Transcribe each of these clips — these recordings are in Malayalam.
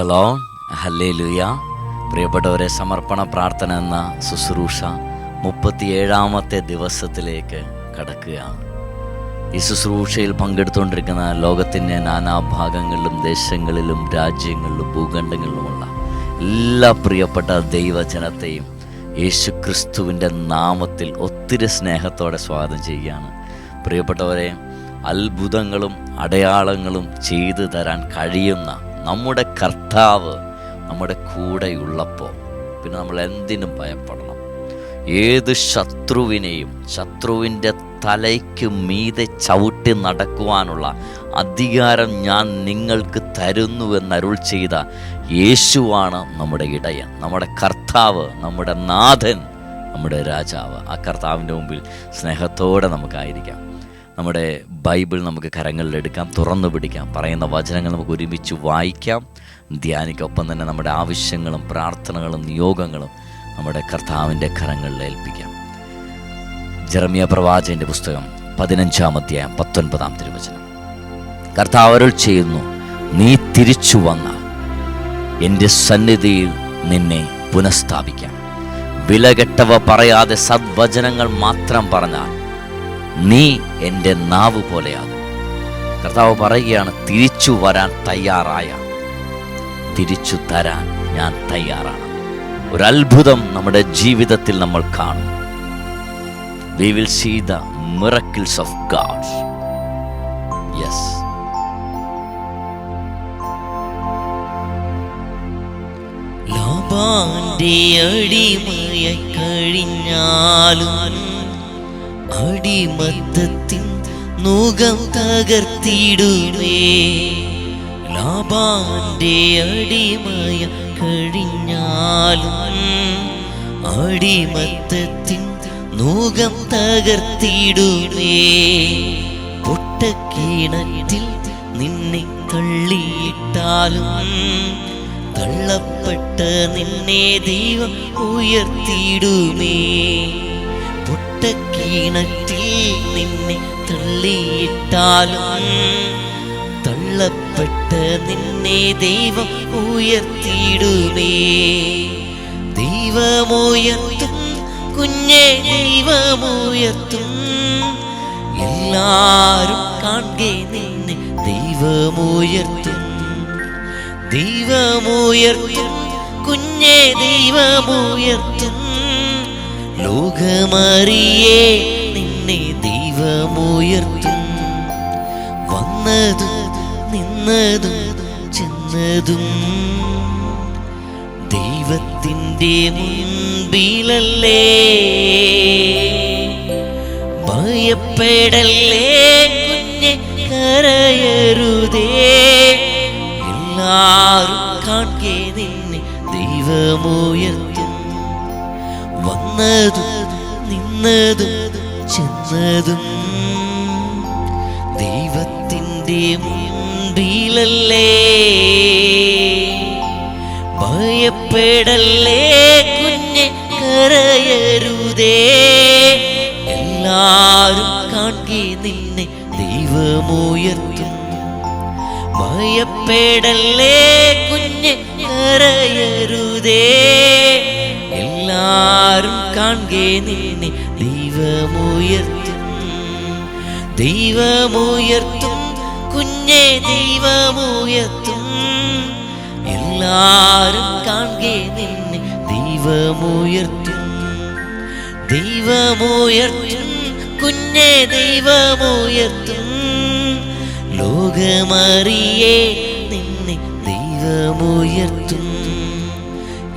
പ്രൈസലോ ഹല്ലേലൂയ പ്രിയപ്പെട്ടവരെ സമർപ്പണ പ്രാർത്ഥന എന്ന ശുശ്രൂഷ മുപ്പത്തിയേഴാമത്തെ ദിവസത്തിലേക്ക് കടക്കുകയാണ്. ഈ ശുശ്രൂഷയിൽ പങ്കെടുത്തുകൊണ്ടിരിക്കുന്ന ലോകത്തിന്റെ നാനാഭാഗങ്ങളിലും ദേശങ്ങളിലും രാജ്യങ്ങളിലും ഭൂഖണ്ഡങ്ങളിലുമുള്ള എല്ലാ പ്രിയപ്പെട്ട ദൈവജനത്തെയും യേശു ക്രിസ്തുവിന്റെ നാമത്തിൽ ഒത്തിരി സ്നേഹത്തോടെ സ്വാഗതം ചെയ്യുകയാണ്. പ്രിയപ്പെട്ടവരെ അത്ഭുതങ്ങളും അടയാളങ്ങളും ചെയ്തു തരാൻ കഴിയുന്ന നമ്മുടെ കർത്താവ് നമ്മുടെ കൂടെയുള്ളപ്പോൾ പിന്നെ നമ്മൾ എന്തിനും ഭയപ്പെടണം. ഏത് ശത്രുവിനെയും ശത്രുവിന്റെ തലയ്ക്ക് മീതെ ചവിട്ടി നടക്കുവാനുള്ള അധികാരം ഞാൻ നിങ്ങൾക്ക് തരുന്നുവെന്നരുൾ ചെയ്ത യേശുവാണ് നമ്മുടെ ഇടയൻ നമ്മുടെ കർത്താവ് നമ്മുടെ നാഥൻ നമ്മുടെ രാജാവ്. ആ കർത്താവിന്റെ മുമ്പിൽ സ്നേഹത്തോടെ നമുക്കായിരിക്കാം. നമ്മുടെ ബൈബിൾ നമുക്ക് കരങ്ങളിൽ എടുക്കാം തുറന്നു പിടിക്കാം പറയുന്ന വചനങ്ങൾ നമുക്ക് ഒരുമിച്ച് വായിക്കാം ധ്യാനിക്കൊപ്പം തന്നെ നമ്മുടെ ആവശ്യങ്ങളും പ്രാർത്ഥനകളും നിയോഗങ്ങളും നമ്മുടെ കർത്താവിന്റെ കരങ്ങളിൽ ഏൽപ്പിക്കാം. ജെറമിയ പ്രവാചകന്റെ പുസ്തകം പതിനഞ്ചാം അധ്യായം പത്തൊൻപതാം തിരുവചനം. കർത്താവ് അരുൾ ചെയ്യുന്നു നീ തിരിച്ചു വന്ന എന്റെ സന്നിധിയിൽ നിന്നെ പുനഃസ്ഥാപിക്കാം. വിലകെട്ടവ പറയാതെ സദ്വചനങ്ങൾ മാത്രം പറഞ്ഞാൽ നീ എന്റെ നാവ് പോലെയാകും. കർത്താവ് പറയുകയാണ് തിരിച്ചു വരാൻ തയ്യാറായ തിരിച്ചു തരാൻ ഞാൻ തയ്യാറാണ്. ഒരു അത്ഭുതം നമ്മുടെ ജീവിതത്തിൽ നമ്മൾ കാണും. We will see the miracles of God yes ലാബാന്റെ അടിമയായി കഴിഞ്ഞാലും അടിമത്തത്തിൻ നൂകം തകർത്തിടുമേ ലാബാന്റെ അടിമയ കഴിഞ്ഞാലും അടിമത്തത്തിൻ നൂകം തകർത്തിടുമേ പൊട്ടക്കീണത്തിൽ നിന്നെ തള്ളിയിട്ടാലും തള്ളപ്പെട്ട നിന്നെ ദൈവം ഉയർത്തിയിടുമേ. പൊട്ടക്കീണറ്റിൽ നിന്നെ തള്ളിയിട്ടാലും തള്ളപ്പെട്ട നിന്നെ ദൈവം ഉയർത്തിയിടുമേ. ദൈവമുയർത്തും കുഞ്ഞെ ദൈവമുയർത്തും. എല്ലാരും കാണെ നിന്നെ ദൈവമുയർത്തും. ദൈവമുയർത്തും കുഞ്ഞെ ദൈവമുയർത്തും. ലോകമറിയേ നിന്നെ ദൈവമുയർത്തും. വന്നതും നിന്നതും ചെന്നതും ദൈവത്തിന്റെ മുൻപിലല്ലേ. ഭയപ്പെടല്ലേ കുഞ്ഞെ കരയരുതേ. എല്ലാരും കാണേ നിന്നെ ദൈവമുയർത്തും. വന്നതും നിന്നതും ചെന്നതും. ദൈവത്തിന്റെ മുമ്പിലല്ലേ? ഭയപ്പെടല്ലേ കുഞ്ഞെ കരയരുതേ? എല്ലാരും കാണെ നിന്നെ ദൈവമുയർത്തും. ഭയപ്പെടല്ലേ കുഞ്ഞെ കരയരുതേ? എല്ലാരും കാണെ നിന്നെ. ദൈവമുയർത്തും ദൈവമുയർത്തും കുഞ്ഞെ ദൈവമുയർത്തും. എല്ലാരും കാണെ നിന്നെ. ദൈവമുയർത്തും ദൈവമുയർത്തും കുഞ്ഞെ ദൈവമുയർത്തും. ലോകമറിയേ നിന്നെ ദൈവമുയർത്തും.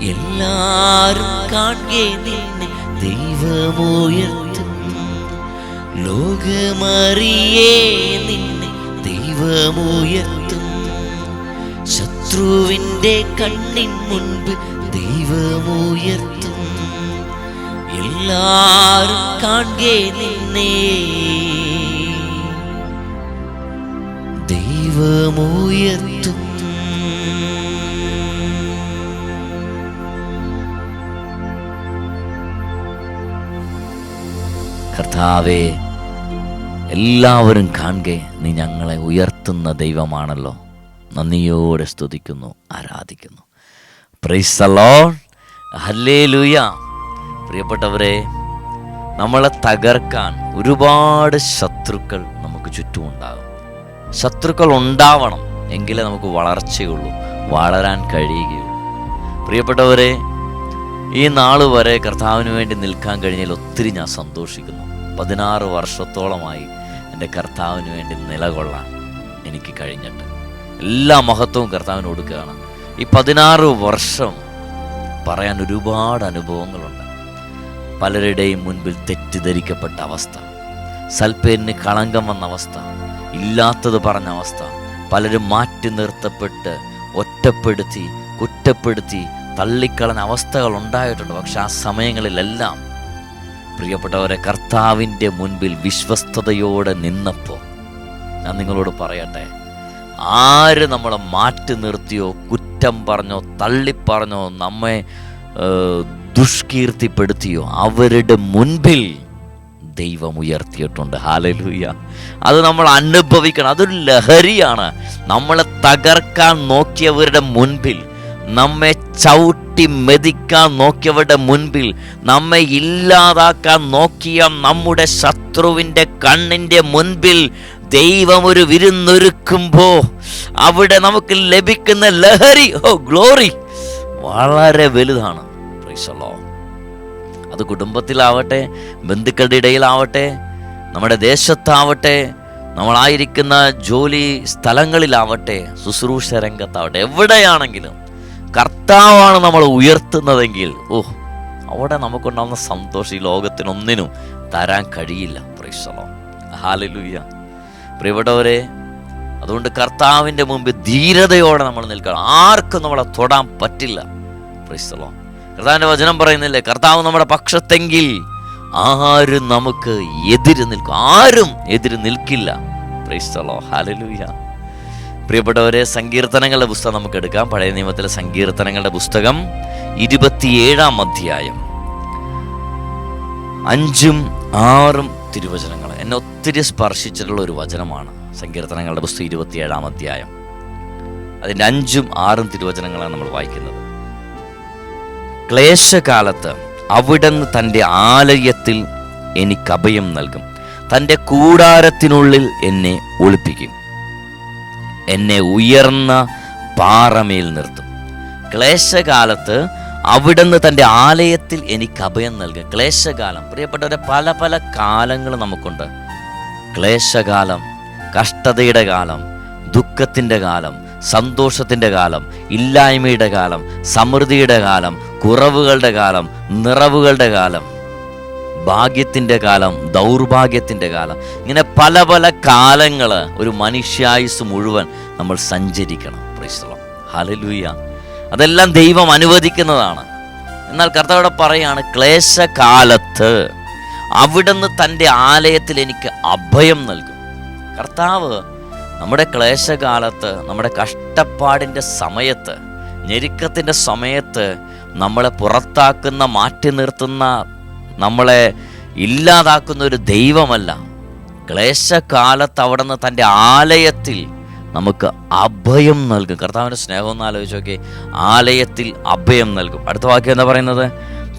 എല്ലാരും കാണേ നിന്നെ ദൈവമുയർത്തും ലോകമറിയേ നിന്നെ ദൈവമുയർത്തും ശത്രുവിന്റെ കണ്ണിൻ മുൻപ് ദൈവമുയർത്തും എല്ലാരും കാണേ നിന്നെ ദൈവമുയർത്തും കർത്താവേ എല്ലാവരും കാണുകെ നീ ഞങ്ങളെ ഉയർത്തുന്ന ദൈവമാണല്ലോ. നന്ദിയോടെ സ്തുതിക്കുന്നു ആരാധിക്കുന്നു. പ്രൈസ് ലോഡ് ഹല്ലേ ലൂയ പ്രിയപ്പെട്ടവരെ നമ്മളെ തകർക്കാൻ ഒരുപാട് ശത്രുക്കൾ നമുക്ക് ചുറ്റുമുണ്ടാകും. ശത്രുക്കൾ ഉണ്ടാവണം എങ്കിലേ നമുക്ക് വളർച്ചയുള്ളൂ വളരാൻ കഴിയുകയുള്ളൂ. പ്രിയപ്പെട്ടവരെ ഈ നാൾ വരെ കർത്താവിന് വേണ്ടി നിൽക്കാൻ കഴിഞ്ഞാൽ ഒത്തിരി ഞാൻ സന്തോഷിക്കുന്നു. പതിനാറ് വർഷത്തോളമായി എന്റെ കർത്താവിന് വേണ്ടി നിലകൊള്ളാൻ എനിക്ക് കഴിഞ്ഞിട്ട്. എല്ലാ മഹത്വവും കർത്താവിന് കൊടുക്കുകയാണ്. ഈ പതിനാറ് വർഷം പറയാൻ ഒരുപാട് അനുഭവങ്ങളുണ്ട്. പലരുടെയും മുൻപിൽ തെറ്റിദ്ധരിക്കപ്പെട്ട അവസ്ഥ. സൽപ്പേരിന് കളങ്കം വന്ന അവസ്ഥ. ഇല്ലാത്തത് പറഞ്ഞ അവസ്ഥ. പലരും മാറ്റി നിർത്തപ്പെട്ട് ഒറ്റപ്പെടുത്തി കുറ്റപ്പെടുത്തി തള്ളിക്കളഞ്ഞ അവസ്ഥകൾ ഉണ്ടായിട്ടുണ്ട്. പക്ഷെ ആ സമയങ്ങളിലെല്ലാം പ്രിയപ്പെട്ടവരെ കർത്താവിന്റെ മുൻപിൽ വിശ്വസ്തയോടെ നിന്നപ്പോൾ ഞാൻ നിങ്ങളോട് പറയട്ടെ ആര് നമ്മളെ മാറ്റി നിർത്തിയോ കുറ്റം പറഞ്ഞോ തള്ളിപ്പറഞ്ഞോ നമ്മെ ദുഷ്കീർത്തിപ്പെടുത്തിയോ അവരുടെ മുൻപിൽ ദൈവം ഉയർത്തിയിട്ടുണ്ട്. ഹാലലൂയ അത് നമ്മൾ അനുഭവിക്കണം. അതൊരു ലഹരിയാണ്. നമ്മളെ തകർക്കാൻ നോക്കിയവരുടെ മുൻപിൽ നമ്മെ ചവിട്ടി മെതിക്കാൻ നോക്കിയവരുടെ മുൻപിൽ നമ്മെ ഇല്ലാതാക്കാൻ നോക്കിയ നമ്മുടെ ശത്രുവിന്റെ കണ്ണിന്റെ മുൻപിൽ ദൈവം ഒരു വിരുന്നൊരുക്കുമ്പോൾ അവിടെ നമുക്ക് ലഭിക്കുന്ന ലഹരി ഓ ഗ്ലോറി വളരെ വലുതാണ്. അത് കുടുംബത്തിലാവട്ടെ ബന്ധുക്കളുടെ ഇടയിലാവട്ടെ നമ്മുടെ ദേശത്താവട്ടെ നമ്മളായിരിക്കുന്ന ജോലി സ്ഥലങ്ങളിലാവട്ടെ ശുശ്രൂഷ രംഗത്താവട്ടെ എവിടെയാണെങ്കിലും കർത്താവാണ് നമ്മൾ ഉയർത്തുന്നതെങ്കിൽ ഓഹ് അവിടെ നമുക്കുണ്ടാവുന്ന സന്തോഷം ഈ ലോകത്തിനൊന്നിനും തരാൻ കഴിയില്ല. പ്രൈസലോ ഹാലലൂയ പ്രിയപ്പെട്ടവരെ അതുകൊണ്ട് കർത്താവിന്റെ മുമ്പിൽ ധീരതയോടെ നമ്മൾ നിൽക്കണം. ആർക്കും നമ്മളെ തൊടാൻ പറ്റില്ല. പ്രൈസലോ കർത്താവിന്റെ വചനം പറയുന്നില്ലേ? കർത്താവ് നമ്മുടെ പക്ഷത്തെങ്കിൽ ആരും നമുക്ക് എതിര് നിൽക്കും. ആരും എതിര് നിൽക്കില്ല. പ്രൈസ്തലോ ഹാലലൂയ പ്രിയപ്പെട്ടവരെ സങ്കീർത്തനങ്ങളുടെ പുസ്തകം നമുക്ക് എടുക്കാം പഴയ നിയമത്തിലെ സങ്കീർത്തനങ്ങളുടെ പുസ്തകം ഇരുപത്തിയേഴാം അധ്യായം. അഞ്ചും ആറും തിരുവചനങ്ങൾ. എന്നെ ഒത്തിരി സ്പർശിച്ചിട്ടുള്ള ഒരു വചനമാണ് സങ്കീർത്തനങ്ങളുടെ പുസ്തകം ഇരുപത്തിയേഴാം അധ്യായം. അതിന്റെ അഞ്ചും ആറും തിരുവചനങ്ങളാണ് നമ്മൾ വായിക്കുന്നത്. ക്ലേശകാലത്ത് അവിടുന്ന് തന്റെ ആലയത്തിൽ എനിക്ക് അഭയം നൽകും. തന്റെ കൂടാരത്തിനുള്ളിൽ എന്നെ ഒളിപ്പിക്കും. എന്നെ ഉയർന്ന പാറമേൽ നിർത്തും. ക്ലേശകാലത്ത് അവിടുന്ന് തന്റെ ആലയത്തിൽ എനിക്ക് അഭയം നൽകും. ക്ലേശകാലം. പ്രിയപ്പെട്ടവരെ പല പല കാലങ്ങൾ നമുക്കുണ്ട്. ക്ലേശകാലം കഷ്ടതയുടെ കാലം ദുഃഖത്തിന്റെ കാലം സന്തോഷത്തിന്റെ കാലം ഇല്ലായ്മയുടെ കാലം സമൃദ്ധിയുടെ കാലം കുറവുകളുടെ കാലം നിറവുകളുടെ കാലം ഭാഗ്യത്തിന്റെ കാലം ദൗർഭാഗ്യത്തിന്റെ കാലം. ഇങ്ങനെ പല പല കാലങ്ങൾ ഒരു മനുഷ്യായുസ് മുഴുവൻ നമ്മൾ സഞ്ചരിക്കണം. പ്രൈസ്തലം ഹലലൂയ അതെല്ലാം ദൈവം അനുവദിക്കുന്നതാണ്. എന്നാൽ കർത്താവിടെ പറയാണ് ക്ലേശകാലത്ത് അവിടുന്ന് തന്റെ ആലയത്തിൽ എനിക്ക് അഭയം നൽകും. കർത്താവ് നമ്മുടെ ക്ലേശകാലത്ത് നമ്മുടെ കഷ്ടപ്പാടിന്റെ സമയത്ത് ഞെരുക്കത്തിന്റെ സമയത്ത് നമ്മളെ പുറത്താക്കുന്ന മാറ്റി നിർത്തുന്ന നമ്മളെ ഇല്ലാതാക്കുന്ന ഒരു ദൈവമല്ല. ക്ലേശകാലത്ത് അവിടെ നിന്ന് തന്റെ ആലയത്തിൽ നമുക്ക് അഭയം നൽകും. കർത്താവിന്റെ സ്നേഹം ഒന്ന് ആലോചിച്ച് നോക്കി ആലയത്തിൽ അഭയം നൽകും. അടുത്ത വാക്യം എന്താ പറയുന്നത്?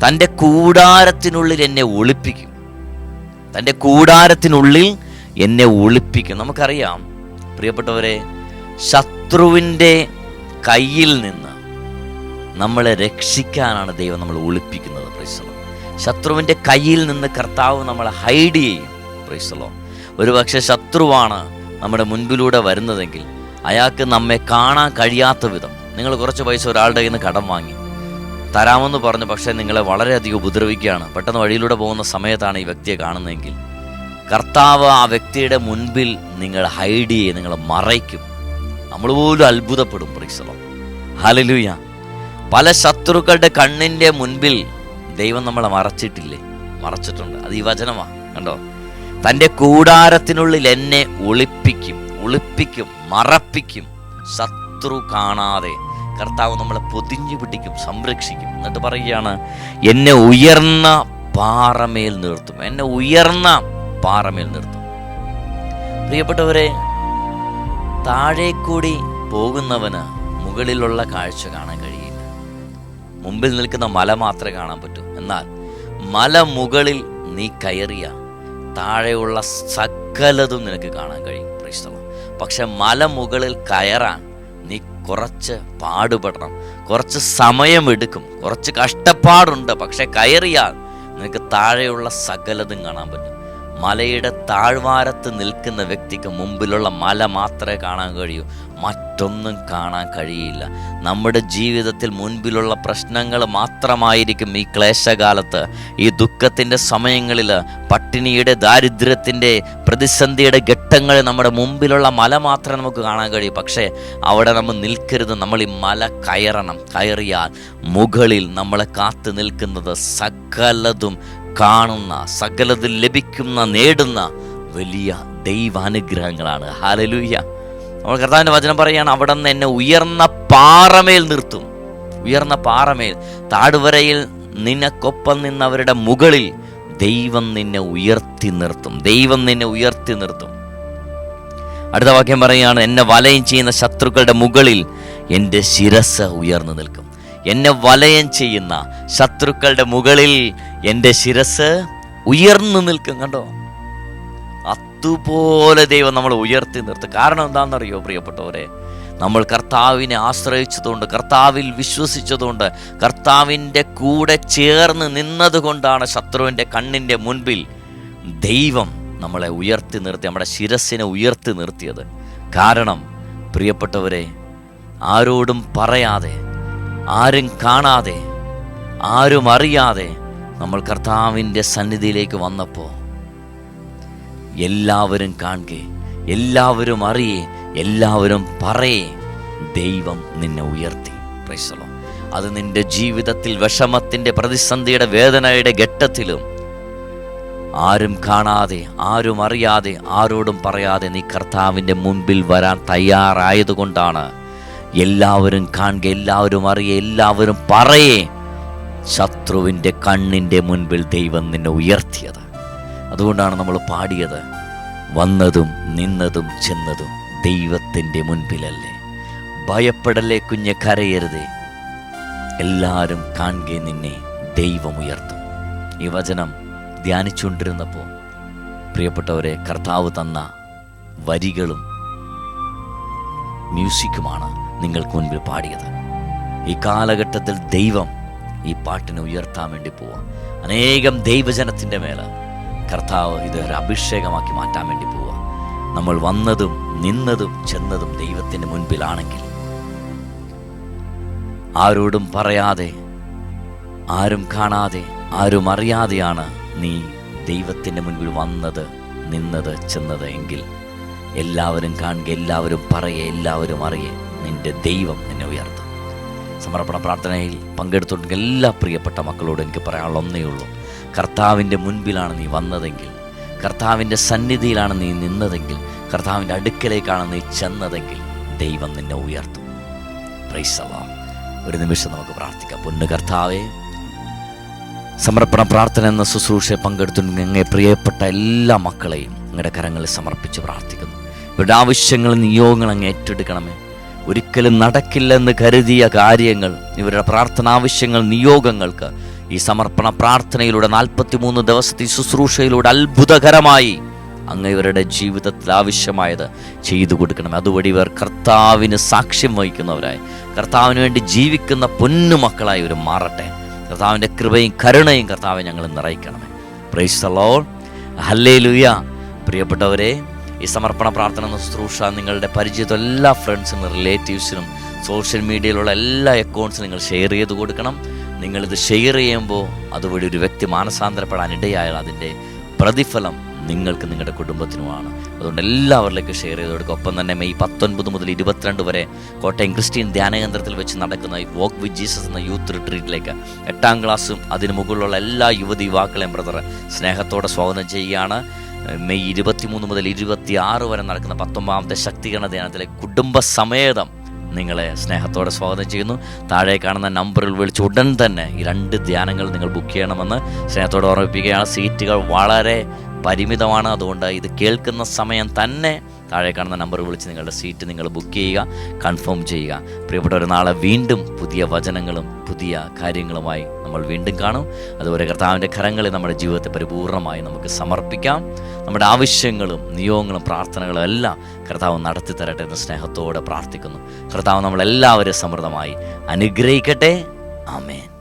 തന്റെ കൂടാരത്തിനുള്ളിൽ എന്നെ ഒളിപ്പിക്കും. തന്റെ കൂടാരത്തിനുള്ളിൽ എന്നെ ഒളിപ്പിക്കും. നമുക്കറിയാം പ്രിയപ്പെട്ടവരെ ശത്രുവിന്റെ കയ്യിൽ നിന്ന് നമ്മളെ രക്ഷിക്കാനാണ് ദൈവം നമ്മൾ ഒളിപ്പിക്കുന്നത്. പ്രൈസലോ ശത്രുവിന്റെ കയ്യിൽ നിന്ന് കർത്താവ് നമ്മളെ ഹൈഡ് ചെയ്യും. പ്രൈസലോ ഒരു പക്ഷെ ശത്രുവാണ് നമ്മുടെ മുൻപിലൂടെ വരുന്നതെങ്കിൽ അയാൾക്ക് നമ്മെ കാണാൻ കഴിയാത്ത വിധം. നിങ്ങൾ കുറച്ച് പൈസ ഒരാളുടെ കയ്യിൽ നിന്ന് കടം വാങ്ങി. തരാമെന്ന് പറഞ്ഞു പക്ഷേ നിങ്ങളെ വളരെയധികം ഉപദ്രവിക്കുകയാണ്. പെട്ടെന്ന് വഴിയിലൂടെ പോകുന്ന സമയത്താണ് ഈ വ്യക്തിയെ കാണുന്നതെങ്കിൽ കർത്താവ് ആ വ്യക്തിയുടെ മുൻപിൽ നിങ്ങൾ ഹൈഡ് ചെയ്യും നിങ്ങൾ മറയ്ക്കും. നമ്മൾ പോലും അത്ഭുതപ്പെടും. പ്രീസലോ ഹലലൂയ പല ശത്രുക്കളുടെ കണ്ണിന്റെ മുൻപിൽ ദൈവം നമ്മളെ മറച്ചിട്ടില്ലേ? മറച്ചിട്ടുണ്ട്. അത് ഈ വചനമാ കണ്ടോ? തന്റെ കൂടാരത്തിനുള്ളിൽ എന്നെ ഒളിപ്പിക്കും ഒളിപ്പിക്കും മറപ്പിക്കും. ശത്രു കാണാതെ കർത്താവ് നമ്മളെ പൊതിഞ്ഞു പിടിക്കും സംരക്ഷിക്കും. എന്നിട്ട് പറയുകയാണ് എന്നെ ഉയർന്ന പാറമേൽ നിർത്തും. എന്നെ ഉയർന്ന പാറമേൽ നിർത്തും. പ്രിയപ്പെട്ടവരെ താഴെ കൂടി പോകുന്നവന് മുകളിലുള്ള കാഴ്ച കാണാൻ കഴിയില്ല. മുമ്പിൽ നിൽക്കുന്ന മല മാത്രമേ കാണാൻ പറ്റൂ. എന്നാൽ മല മുകളിൽ നീ കയറിയ താഴെയുള്ള സകലതും നിനക്ക് കാണാൻ കഴിയും. പ്രൈസ്തവ പക്ഷെ മലമുകളിൽ കയറാൻ നീ കുറച്ച് പാടുപെടണം. കുറച്ച് സമയമെടുക്കും കുറച്ച് കഷ്ടപ്പാടുണ്ട്. പക്ഷെ കയറിയാൽ നിനക്ക് താഴെയുള്ള സകലതും കാണാൻ പറ്റും. മലയുടെ താഴ്വാരത്ത് നിൽക്കുന്ന വ്യക്തിക്ക് മുമ്പിലുള്ള മല മാത്രമേ കാണാൻ കഴിയൂ. മറ്റൊന്നും കാണാൻ കഴിയില്ല. നമ്മുടെ ജീവിതത്തിൽ മുൻപിലുള്ള പ്രശ്നങ്ങൾ മാത്രമായിരിക്കും ഈ ക്ലേശകാലത്ത്. ഈ ദുഃഖത്തിന്റെ സമയങ്ങളിൽ പട്ടിണിയുടെ ദാരിദ്ര്യത്തിന്റെ പ്രതിസന്ധിയുടെ ഘട്ടങ്ങൾ നമ്മുടെ മുമ്പിലുള്ള മല മാത്രമേ നമുക്ക് കാണാൻ കഴിയൂ. പക്ഷേ അവിടെ നമ്മൾ നിൽക്കരുത്. നമ്മൾ ഈ മല കയറണം. കയറിയാൽ മുകളിൽ നമ്മളെ കാത്തു നിൽക്കുന്നത് സകലതും കാണുന്ന സകലത് ലഭിക്കുന്ന നേടുന്ന വലിയ ദൈവാനുഗ്രഹങ്ങളാണ്. ഹാലലൂയ്യ നമ്മൾ കർത്താവിന്റെ വചനം പറയുകയാണ് അവിടെ നിന്ന് എന്നെ ഉയർന്ന പാറമേൽ നിർത്തും. ഉയർന്ന പാറമേൽ. താടുവരയിൽ നിനക്കൊപ്പം നിന്നവരുടെ മുകളിൽ ദൈവം നിന്നെ ഉയർത്തി നിർത്തും. ദൈവം നിന്നെ ഉയർത്തി നിർത്തും. അടുത്ത വാക്യം പറയുകയാണ് എന്നെ വലയം ചെയ്യുന്ന ശത്രുക്കളുടെ മുകളിൽ എന്റെ ശിരസ് ഉയർന്നു നിൽക്കും. എന്നെ വലയം ചെയ്യുന്ന ശത്രുക്കളുടെ മുകളിൽ എന്റെ ശിരസ് ഉയർന്നു നിൽക്കും കണ്ടോ? അതുപോലെ ദൈവം നമ്മൾ ഉയർത്തി നിർത്തും. കാരണം എന്താണെന്നറിയോ പ്രിയപ്പെട്ടവരെ? നമ്മൾ കർത്താവിനെ ആശ്രയിച്ചതുകൊണ്ട് കർത്താവിൽ വിശ്വസിച്ചതുകൊണ്ട് കർത്താവിന്റെ കൂടെ ചേർന്ന് നിന്നതുകൊണ്ടാണ് ശത്രുവിന്റെ കണ്ണിന്റെ മുൻപിൽ ദൈവം നമ്മളെ ഉയർത്തി നിർത്തി നമ്മുടെ ശിരസ്സിനെ ഉയർത്തി നിർത്തിയത്. കാരണം പ്രിയപ്പെട്ടവരെ ആരോടും പറയാതെ ആരും കാണാതെ ആരും അറിയാതെ നമ്മൾ കർത്താവിന്റെ സന്നിധിയിലേക്ക് വന്നപ്പോൾ എല്ലാവരും കാണുകെ എല്ലാവരും അറിയേ എല്ലാവരും പറയേ ദൈവം നിന്നെ ഉയർത്തി. പ്രൈസലോ അത് നിന്റെ ജീവിതത്തിൽ വിഷമത്തിന്റെ പ്രതിസന്ധിയുടെ വേദനയുടെ ഘട്ടത്തിലും ആരും കാണാതെ ആരും അറിയാതെ ആരോടും പറയാതെ നീ കർത്താവിന്റെ മുൻപിൽ വരാൻ തയ്യാറായതുകൊണ്ടാണ് എല്ലാവരും കാണുക എല്ലാവരും അറിയേ എല്ലാവരും പറയേ. ശത്രുവിന്റെ കണ്ണിന്റെ മുൻപിൽ ദൈവം നിന്നെ ഉയർത്തിയത്. അതുകൊണ്ടാണ് നമ്മൾ പാടിയത് വന്നതും നിന്നതും ചെന്നതും ദൈവത്തിന്റെ മുൻപിലല്ലേ. ഭയപ്പെടലേ കുഞ്ഞ് കരയരുതേ. എല്ലാവരും കാണുക നിന്നെ ദൈവം ഉയർത്തും. ഈ വചനം ധ്യാനിച്ചുകൊണ്ടിരുന്നപ്പോൾ പ്രിയപ്പെട്ടവരെ കർത്താവ് തന്ന വരികളും മ്യൂസിക്കുമാണ്. നിങ്ങൾക്ക് മുൻപിൽ പാടിയത്. ഈ കാലഘട്ടത്തിൽ ദൈവം ഈ പാട്ടിനെ ഉയർത്താൻ വേണ്ടി പോവാം. അനേകം ദൈവജനത്തിന്റെ മേലെ കർത്താവ് ഇത് ഒരു അഭിഷേകമാക്കി മാറ്റാൻ വേണ്ടി പോവാം. നമ്മൾ വന്നതും നിന്നതും ചെന്നതും ദൈവത്തിന്റെ മുൻപിലാണെങ്കിൽ ആരോടും പറയാതെ ആരും കാണാതെ ആരും അറിയാതെയാണ് നീ ദൈവത്തിന്റെ മുൻപിൽ വന്നത് നിന്നത് ചെന്നത് എങ്കിൽ എല്ലാവരും കാണുക എല്ലാവരും പറയേ എല്ലാവരും അറിയെ നിന്റെ ദൈവം നിന്നെ ഉയർത്തും. സമർപ്പണ പ്രാർത്ഥനയിൽ പങ്കെടുത്തുണ്ടെങ്കിൽ എല്ലാ പ്രിയപ്പെട്ട മക്കളോട് എനിക്ക് പറയാനുള്ള ഒന്നേ ഉള്ളൂ. കർത്താവിന്റെ മുൻപിലാണ് നീ വന്നതെങ്കിൽ കർത്താവിന്റെ സന്നിധിയിലാണ് നീ നിന്നതെങ്കിൽ കർത്താവിന്റെ അടുക്കലേക്കാണ് നീ ചെന്നതെങ്കിൽ ദൈവം നിന്നെ ഉയർത്തും. പ്രൈസവാ ഒരു നിമിഷം നമുക്ക് പ്രാർത്ഥിക്കാം. പൊന്നു കർത്താവേ സമർപ്പണ പ്രാർത്ഥന എന്ന ശുശ്രൂഷയെ പങ്കെടുത്തുണ്ടെങ്കിൽ അങ്ങേ പ്രിയപ്പെട്ട എല്ലാ മക്കളെയും അങ്ങയുടെ കരങ്ങളിൽ സമർപ്പിച്ച് പ്രാർത്ഥിക്കുന്നു. ഇവരുടെ ആവശ്യങ്ങളും നിയോഗങ്ങൾ അങ്ങ് ഏറ്റെടുക്കണമേ. ഒരിക്കലും നടക്കില്ലെന്ന് കരുതിയ കാര്യങ്ങൾ ഇവരുടെ പ്രാർത്ഥന ആവശ്യങ്ങൾ നിയോഗങ്ങൾക്ക് ഈ സമർപ്പണ പ്രാർത്ഥനയിലൂടെ നാൽപ്പത്തിമൂന്ന് ദിവസത്തെ ശുശ്രൂഷയിലൂടെ അത്ഭുതകരമായി അങ്ങ് ഇവരുടെ ജീവിതത്തിൽ ആവശ്യമായത് ചെയ്തു കൊടുക്കണം. അതുവഴി ഇവർ കർത്താവിന് സാക്ഷ്യം വഹിക്കുന്നവരായി കർത്താവിന് വേണ്ടി ജീവിക്കുന്ന പൊന്നു മക്കളായി ഇവർ മാറട്ടെ. കർത്താവിന്റെ കൃപയും കരുണയും കർത്താവ് ഞങ്ങൾ നിറയിക്കണമേ. പ്രൈസ് ഹല്ലേ ലുയ പ്രിയപ്പെട്ടവരെ ഈ സമർപ്പണ പ്രാർത്ഥന എന്ന ശുശ്രൂഷ നിങ്ങളുടെ പരിചയത്തിൽ എല്ലാ ഫ്രണ്ട്സിനും റിലേറ്റീവ്സിനും സോഷ്യൽ മീഡിയയിലുള്ള എല്ലാ അക്കൗണ്ട്സും നിങ്ങൾ ഷെയർ ചെയ്ത് കൊടുക്കണം. നിങ്ങളിത് ഷെയർ ചെയ്യുമ്പോൾ അതുവഴി ഒരു വ്യക്തി മാനസാന്തരപ്പെടാൻ ഇടയായാൽ അതിന്റെ പ്രതിഫലം നിങ്ങൾക്ക് നിങ്ങളുടെ കുടുംബത്തിനുമാണ്. അതുകൊണ്ട് എല്ലാവരിലേക്കും ഷെയർ ചെയ്ത് കൊടുക്കുക. ഒപ്പം തന്നെ മെയ് പത്തൊൻപത് മുതൽ ഇരുപത്തിരണ്ട് വരെ കോട്ടയം ക്രിസ്ത്യൻ ധ്യാനകേന്ദ്രത്തിൽ വെച്ച് നടക്കുന്ന വോക്ക് വിത്ത് ജീസസ് എന്ന യൂത്ത് റിട്രീറ്റിലേക്ക് എട്ടാം ക്ലാസ്സും അതിന് മുകളിലുള്ള എല്ലാ യുവതി യുവാക്കളെയും ബ്രദർ സ്നേഹത്തോടെ സ്വാഗതം ചെയ്യുകയാണ്. മെയ് ഇരുപത്തിമൂന്ന് മുതൽ ഇരുപത്തി ആറ് വരെ നടക്കുന്ന പത്തൊമ്പതാമത്തെ ശക്തീകരണ ധ്യാനത്തിലെ കുടുംബസമേതം നിങ്ങളെ സ്നേഹത്തോടെ സ്വാഗതം ചെയ്യുന്നു. താഴെ കാണുന്ന നമ്പറിൽ വിളിച്ച് ഉടൻ തന്നെ ഈ രണ്ട് ധ്യാനങ്ങൾ നിങ്ങൾ ബുക്ക് ചെയ്യണമെന്ന് സ്നേഹത്തോടെ ഓർമ്മിപ്പിക്കുകയാണ്. സീറ്റുകൾ വളരെ പരിമിതമാണ്. അതുകൊണ്ട് ഇത് കേൾക്കുന്ന സമയം തന്നെ താഴെ കാണുന്ന നമ്പർ വിളിച്ച് നിങ്ങളുടെ സീറ്റ് നിങ്ങൾ ബുക്ക് ചെയ്യുക കൺഫേം ചെയ്യുക. പ്രിയപ്പെട്ടവർ നാളെ വീണ്ടും പുതിയ വചനങ്ങളും പുതിയ കാര്യങ്ങളുമായി നമ്മൾ വീണ്ടും കാണും. അതുപോലെ കർത്താവിന്റെ കരങ്ങളെ നമ്മുടെ ജീവിതത്തെ പരിപൂർണമായി നമുക്ക് സമർപ്പിക്കാം. നമ്മുടെ ആവശ്യങ്ങളും നിയോഗങ്ങളും പ്രാർത്ഥനകളും എല്ലാം കർത്താവ് നടത്തി തരട്ടെ എന്ന് സ്നേഹത്തോടെ പ്രാർത്ഥിക്കുന്നു. കർത്താവ് നമ്മളെല്ലാവരും സമൃദ്ധമായി അനുഗ്രഹിക്കട്ടെ. ആമേൻ.